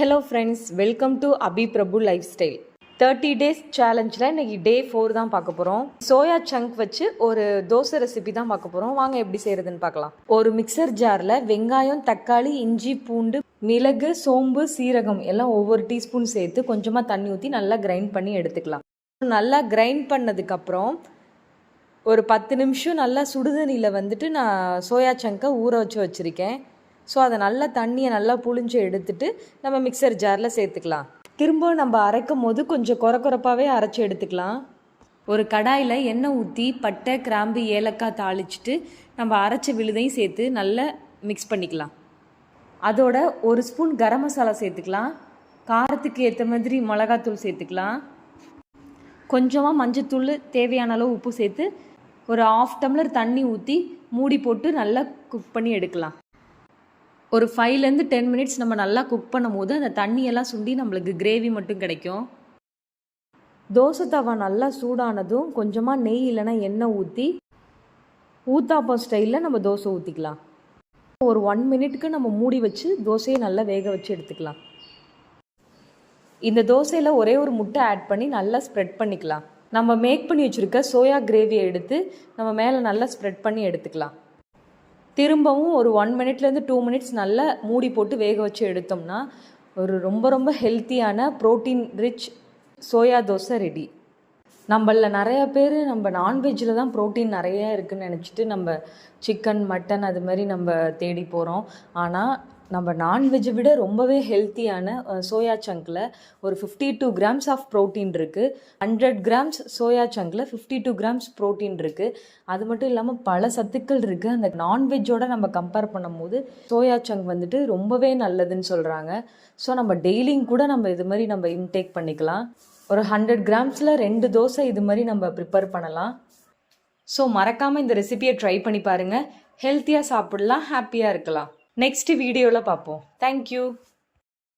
Hello friends welcome to Abi Prabhu life style thirty days சேலஞ்சில் இன்னைக்கு day four தான் பார்க்க போகிறோம் சோயா சங்க் வச்சு ஒரு தோசை ரெசிபி தான் பார்க்க போகிறோம் வாங்க எப்படி செய்கிறதுன்னு பார்க்கலாம். ஒரு மிக்சர் ஜாரில் வெங்காயம் தக்காளி இஞ்சி பூண்டு மிளகு சோம்பு சீரகம் எல்லாம் ஒவ்வொரு டீஸ்பூன் சேர்த்து கொஞ்சமாக தண்ணி ஊற்றி நல்லா கிரைண்ட் பண்ணி எடுத்துக்கலாம். நல்லா கிரைண்ட் பண்ணதுக்கப்புறம் ஒரு பத்து நிமிஷம் நல்லா சுடுதண்ணியில் வந்துட்டு நான் சோயா சங்கை ஊற வச்சு வச்சுருக்கேன். ஸோ அதை நல்லா தண்ணியை நல்லா புழிஞ்சு எடுத்துட்டு நம்ம மிக்சர் ஜாரில் சேர்த்துக்கலாம். திரும்ப நம்ம அரைக்கும் போது கொஞ்சம் குறை குறைப்பாகவே அரைச்சி எடுத்துக்கலாம். ஒரு கடாயில் எண்ணெய் ஊற்றி பட்டை கிராம்பு ஏலக்காய் தாளிச்சிட்டு நம்ம அரைச்ச விழுதையும் சேர்த்து நல்லா மிக்ஸ் பண்ணிக்கலாம். அதோட ஒரு ஸ்பூன் கரம் மசாலா சேர்த்துக்கலாம். காரத்துக்கு ஏற்ற மாதிரி மிளகாத்தூள் சேர்த்துக்கலாம். கொஞ்சமாக மஞ்சத்தூள் தேவையான அளவு உப்பு சேர்த்து ஒரு ஆஃப் டம்ளர் தண்ணி ஊற்றி மூடி போட்டு நல்லா குக் பண்ணி எடுக்கலாம். ஒரு ஃபைவ்லேருந்து டென் மினிட்ஸ் நம்ம நல்லா குக் பண்ணும் போது அந்த தண்ணியெல்லாம் சுண்டி நம்மளுக்கு கிரேவி மட்டும் கிடைக்கும். தோசை தவா நல்லா சூடானதும் கொஞ்சமாக நெய் இல்லைன்னா எண்ணெய் ஊற்றி ஊத்தாப்பம் ஸ்டைலில் நம்ம தோசை ஊற்றிக்கலாம் ஒரு ஒன் மினிட்க்கு நம்ம மூடி வச்சு தோசையை நல்லா வேக வச்சு எடுத்துக்கலாம். இந்த தோசையில் ஒரே ஒரு முட்டை ஆட் பண்ணி நல்லா ஸ்ப்ரெட் பண்ணிக்கலாம். நம்ம மேக் பண்ணி வச்சுருக்க சோயா கிரேவியை எடுத்து நம்ம மேலே நல்லா ஸ்ப்ரெட் பண்ணி எடுத்துக்கலாம். திரும்பவும் ஒரு ஒன் மினிட்லேருந்து டூ மினிட்ஸ் நல்லா மூடி போட்டு வேக வச்சு எடுத்தோம்னா ஒரு ரொம்ப ரொம்ப ஹெல்த்தியான protein rich soya dosa ready நம்மளில் நிறைய பேர் நம்ம நான்வெஜ்ஜில் தான் ப்ரோட்டீன் நிறைய இருக்குதுன்னு நினச்சிட்டு நம்ம சிக்கன் மட்டன் அது மாதிரி நம்ம தேடி போகிறோம் ஆனால் நம்ம நான்வெஜ்ஜை விட ரொம்பவே ஹெல்த்தியான சோயா சங்கில் ஒரு fifty two grams of protein இருக்குது ஹண்ட்ரட் கிராம்ஸ் சோயா சங்கில் ஃபிஃப்டி டூ கிராம்ஸ் ப்ரோட்டீன் இருக்குது அது மட்டும் இல்லாமல் பல சத்துக்கள் இருக்குது அந்த நான்வெஜ்ஜோட நம்ம கம்பேர் பண்ணும்போது சோயா சங்க் வந்துட்டு ரொம்பவே நல்லதுன்னு சொல்கிறாங்க ஸோ நம்ம டெய்லியும் கூட நம்ம இது மாதிரி நம்ம இன்டேக் பண்ணிக்கலாம். ஒரு ஹண்ட்ரட் கிராம்ஸில் ரெண்டு தோசை இது மாதிரி நம்ம ப்ரிப்பேர் பண்ணலாம். ஸோ மறக்காமல் இந்த ரெசிபியை ட்ரை பண்ணி பாருங்கள் ஹெல்த்தியாக சாப்பிடலாம் ஹாப்பியாக இருக்கலாம். நெக்ஸ்ட் வீடியோவில் பார்ப்போம் தேங்க்யூ